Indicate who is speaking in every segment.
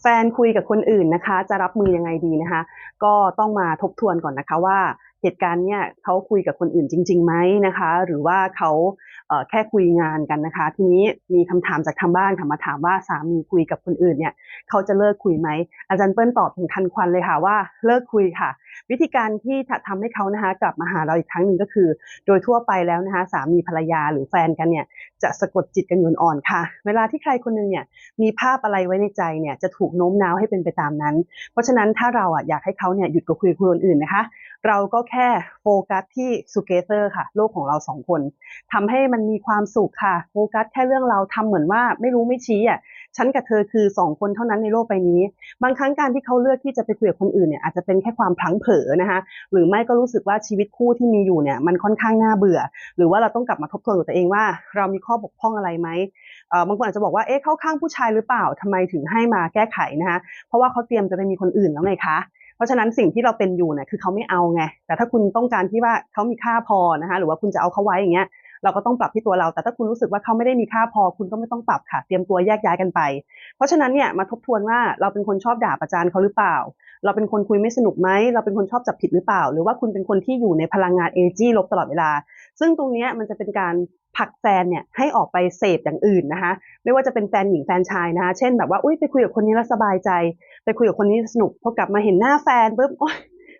Speaker 1: แฟนคุยกับคนอื่นนะคะ จะรับมือยังไงดีนะคะ ก็ต้องมาทบทวนก่อนนะคะว่าเหตุการณ์เนี่ยเขาคุยกับคนอื่นจริงๆไหมนะคะ หรือว่าเขาเแค่คุยงานกันนะคะ ทีนี้มีคำถามจากทางบ้านค่ะมาถามว่าสามีคุยกับคนอื่นเนี่ยเขาจะเลิกคุยไหมอาจารย์เปิ้ลตอบถึงทันควันเลยค่ะว่าเลิกคุยค่ะ วิธีการที่จะทำให้เขานะคะกลับมาหาเราอีกครั้งหนึ่งก็คือ โดยทั่วไปแล้วนะคะสามีภรรยาหรือแฟนกันเนี่ยจะสะกดจิตกันอยู่อ่อนค่ะ เวลาที่ใครคนหนึงเนี่ยมีภาพอะไรไว้ในใจเนี่ยจะถูกโน้มน้าวให้เป็นไปตามนั้น เพราะฉะนั้นถ้าเราอะอยากให้เขาเนี่ยหยุดกับคุยกับคนอื่นนะคะ เราก็แค่โฟกัสที่สุเกเตอร์ค่ะ โลกของเราสองคนทำให้มันมีความสุขค่ะ โฟกัสแค่เรื่องเราทำเหมือนว่าไม่รู้ไม่ชี้อะฉันกับเธอคือสองคนเท่านั้นในโลกใบนี้ บางครั้งการที่เขาเลือกที่จะไปคุยกับคนอื่นเนี่ยอาจจะเป็นแค่ความพลั้งเผลอนะคะหรือไม่ก็รู้สึกว่าชีวิตคู่ที่มีอยู่เนี่ยมันค่อนข้างน่าเบื่อ หรือว่าเราต้องกลับมาทบทวนตัวเองว่า เรามีข้อบกพร่องอะไรไหมเออบางคนอาจจะบอกว่าเอ๊ะเข้าข้างผู้ชายหรือเปล่าทำไมถึงให้มาแก้ไขนะคะเพราะว่าเขาเตรียมจะไปมีคนอื่นแล้วไงคะ เพราะฉะนั้นสิ่งที่เราเป็นอยู่เนี่ยคือเขาไม่เอาไงแต่ถ้าคุณต้องการที่ว่าเขามีค่าพอนะคะหรือว่าคุณจะเอาเขาไว้อย่างเงี้ยเราก็ต้องปรับที่ตัวเรา แต่ถ้าคุณรู้สึกว่าเขาไม่ได้มีค่าพอ คุณก็ไม่ต้องปรับค่ะ เตรียมตัวแยกย้ายกันไป เพราะฉะนั้นเนี่ยมาทบทวนว่าเราเป็นคนชอบด่าประจานเขาหรือเปล่า เราเป็นคนคุยไม่สนุกไหม เราเป็นคนชอบจับผิดหรือเปล่า หรือว่าคุณเป็นคนที่อยู่ในพลังงาน energy ลบตลอดเวลา ซึ่งตรงนี้มันจะเป็นการผลักแฟนเนี่ยให้ออกไปเสพอย่างอื่นนะคะ ไม่ว่าจะเป็นแฟนหญิงแฟนชายนะคะ เช่นแบบว่า อุ้ยไปคุยกับคนนี้แล้วสบายใจ ไปคุยกับคนนี้สนุกพอกลับมาเห็นหน้าแฟนปุ๊บโอ๊ย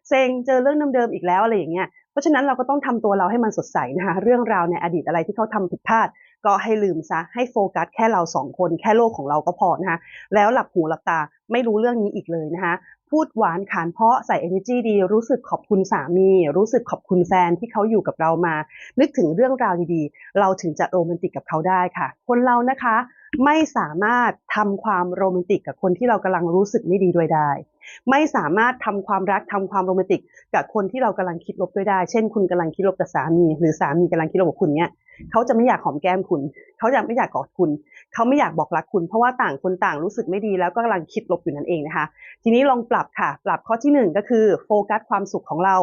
Speaker 1: เซ็งเจอเรื่องเดิมๆอีกแล้วอะไรอย่างเงี้ยเพราะฉะนั้นเราก็ต้องทำตัวเราให้มันสดใสนะคะเรื่องราวในอดีตอะไรที่เขาทำผิดพลาด ก็ให้ลืมซะให้โฟกัสแค่เราสองคนแค่โลกของเราก็พอนะคะแล้วหลับหูหลับตาไม่รู้เรื่องนี้อีกเลยนะคะพูดหวานขานเพาะใส่ energy ดี รู้สึกขอบคุณสามี รู้สึกขอบคุณแฟนที่เขาอยู่กับเรามา นึกถึงเรื่องราวดีๆ เราถึงจะโรแมนติกกับเขาได้ค่ะ คนเรานะคะ ไม่สามารถทำความโรแมนติกกับคนที่เรากำลังรู้สึกไม่ดีด้วยได้ ไม่สามารถทำความรักทำความโรแมนติก กับคนที่เรากำลังคิดลบด้วยได้ เช่น คุณกำลังคิดลบกับสามี หรือสามีกำลังคิดลบกับคุณเนี่ยเขาจะไม่อยากหอมแก้มคุณ เขาจะไม่อยากกอดคุณ เขาไม่อยากบอกรักคุณ เพราะว่าต่างคนต่างรู้สึกไม่ดีแล้วก็กำลังคิดลบอยู่นั่นเองนะคะ ทีนี้ลองปรับค่ะ ปรับข้อที่หนึ่งก็คือโฟกัสความสุขของเรา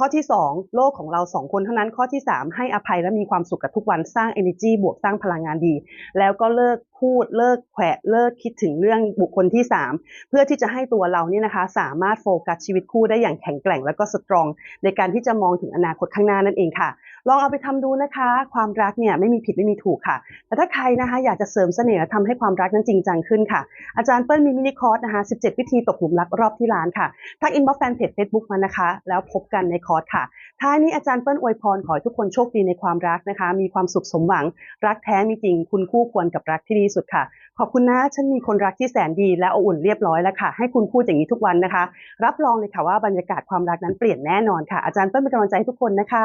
Speaker 1: ข้อที่ 2 โลกของเรา 2 คนเท่านั้น ข้อที่ 3 ให้อภัยและมีความสุขกับทุกวันสร้าง energy บวกสร้างพลังงานดี แล้วก็เลิกพูดเลิกแขวะเลิกคิดถึงเรื่องบุคคลที่ 3 เพื่อที่จะให้ตัวเราเนี่ยนะคะสามารถโฟกัสชีวิตคู่ได้อย่างแข็งแกร่ง และก็สตรอง ในการที่จะมองถึงอนาคตข้างหน้านั่นเองค่ะ ลองเอาไปทำดูนะคะ ความรักเนี่ยไม่มีผิดไม่มีถูกค่ะ แต่ถ้าใครนะคะอยากจะเสริมเสน่ห์ทำให้ความรักนั้นจริงจังขึ้นค่ะ อาจารย์เปิ้ลมีมินิคอร์สนะคะ 17 วิธีตกหลุมรักรอบที่ร้านค่ะทักอินบ็อกซ์แฟนเพจ Facebook มานะคะ แล้วพบกันในคอร์สค่ะ ท้ายนี้อาจารย์เปิ้ลอวยพรขอให้ทุกคนโชคดีในความรักนะคะ มีความสุขสมหวัง รักแท้มีจริง คุณคู่ควรกับรักที่ดีสุดค่ะ ขอบคุณนะ ฉันมีคนรักที่แสนดีและอบอุ่นเรียบร้อยแล้วค่ะ ให้คุณพูดอย่างนี้ทุกวันนะคะ รับรองเลยค่ะว่าบรรยากาศความรักนั้นเปลี่ยนแน่นอนค่ะ อาจารย์เปิ้ลเป็นกำลังใจให้ทุกคนนะคะ